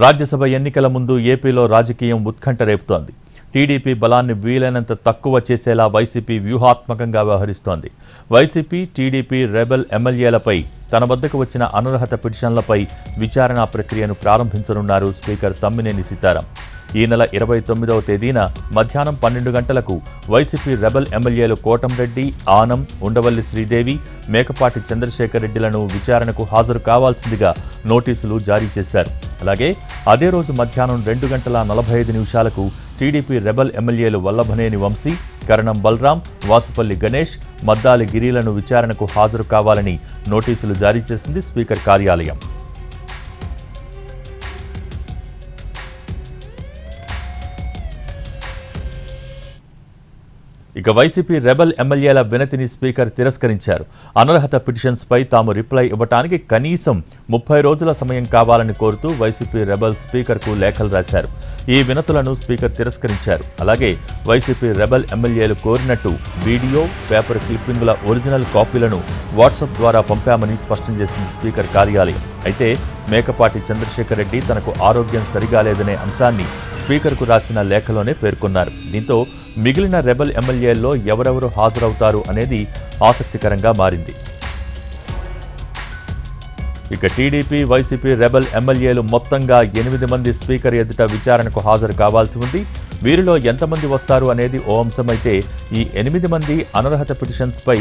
రాజ్యసభ ఎన్నికల ముందు ఏపీలో రాజకీయం ఉత్కంఠ రేపుతోంది టీడీపీ బలాన్ని వీలైనంత తక్కువ చేసేలా వైసీపీ వ్యూహాత్మకంగా వ్యవహరిస్తోంది. వైసీపీ టీడీపీ రెబెల్ ఎమ్మెల్యేలపై తన వద్దకు వచ్చిన అనర్హత పిటిషన్లపై విచారణ ప్రక్రియను ప్రారంభించనున్నారు స్పీకర్ తమ్మినేని సీతారాం. ఈ నెల ఇరవై తొమ్మిదవ తేదీన మధ్యాహ్నం పన్నెండు గంటలకు వైసీపీ రెబల్ ఎమ్మెల్యేలు కోటంరెడ్డి ఆనం ఉండవల్లి శ్రీదేవి మేకపాటి చంద్రశేఖర్ రెడ్డిలను విచారణకు హాజరు కావాల్సిందిగా నోటీసులు జారీ చేశారు. అలాగే అదే రోజు మధ్యాహ్నం రెండు గంటల నలభై ఐదు నిమిషాలకు టీడీపీ రెబల్ ఎమ్మెల్యేలు వల్లభనేని వంశీ కరణం బలరాం వాసుపల్లి గణేష్ మద్దాలి గిరిలను విచారణకు హాజరు కావాలని నోటీసులు జారీ చేసింది స్పీకర్ కార్యాలయం. ఇక వైసీపీ రెబల్ ఎమ్మెల్యేల వినతిని స్పీకర్ తిరస్కరించారు. అనర్హత పిటిషన్స్పై తాము రిప్లై ఇవ్వటానికి కనీసం ముప్పై రోజుల సమయం కావాలని కోరుతూ వైసీపీ రెబల్ స్పీకర్కు లేఖలు రాశారు. ఈ వినతులను స్పీకర్ తిరస్కరించారు. అలాగే వైసీపీ రెబల్ ఎమ్మెల్యేలు కోరినట్టు వీడియో పేపర్ క్లిప్పింగుల ఒరిజినల్ కాపీలను వాట్సాప్ ద్వారా పంపామని స్పష్టం చేసింది స్పీకర్ కార్యాలయం. అయితే మేకపాటి చంద్రశేఖర్ రెడ్డి తనకు ఆరోగ్యం సరిగా లేదనే అంశాన్ని స్పీకర్కు రాసిన లేఖలోనే పేర్కొన్నారు. దీంతో మిగిలిన రెబల్ ఎమ్మెల్యేల్లో ఎవరెవరు హాజరవుతారు అనేది ఆసక్తికరంగా మారింది. ఇక టీడీపీ వైసీపీ రెబల్ ఎమ్మెల్యేలు మొత్తంగా ఎనిమిది మంది స్పీకర్ ఎదుట విచారణకు హాజరు కావాల్సి ఉంది. వీరిలో ఎంతమంది వస్తారు అనేది ఓ అంశమైతే ఈ ఎనిమిది మంది అనర్హత పిటిషన్స్పై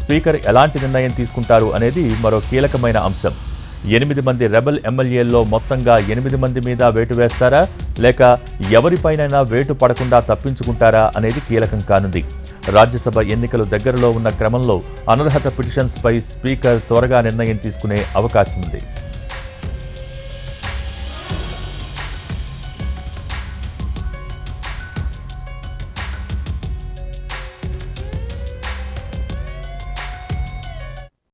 స్పీకర్ ఎలాంటి నిర్ణయం తీసుకుంటారు అనేది మరో కీలకమైన అంశం. ఎనిమిది మంది రెబల్ ఎమ్మెల్యేల్లో మొత్తంగా ఎనిమిది మంది మీద వేటు వేస్తారా? లేక ఎవరిపైనైనా వేటు పడకుండా తప్పించుకుంటారా అనేది కీలకం కానుంది. రాజ్యసభ ఎన్నికలు దగ్గరలో ఉన్న క్రమంలో అనర్హత పిటిషన్స్పై స్పీకర్ త్వరగా నిర్ణయం తీసుకునే అవకాశం ఉంది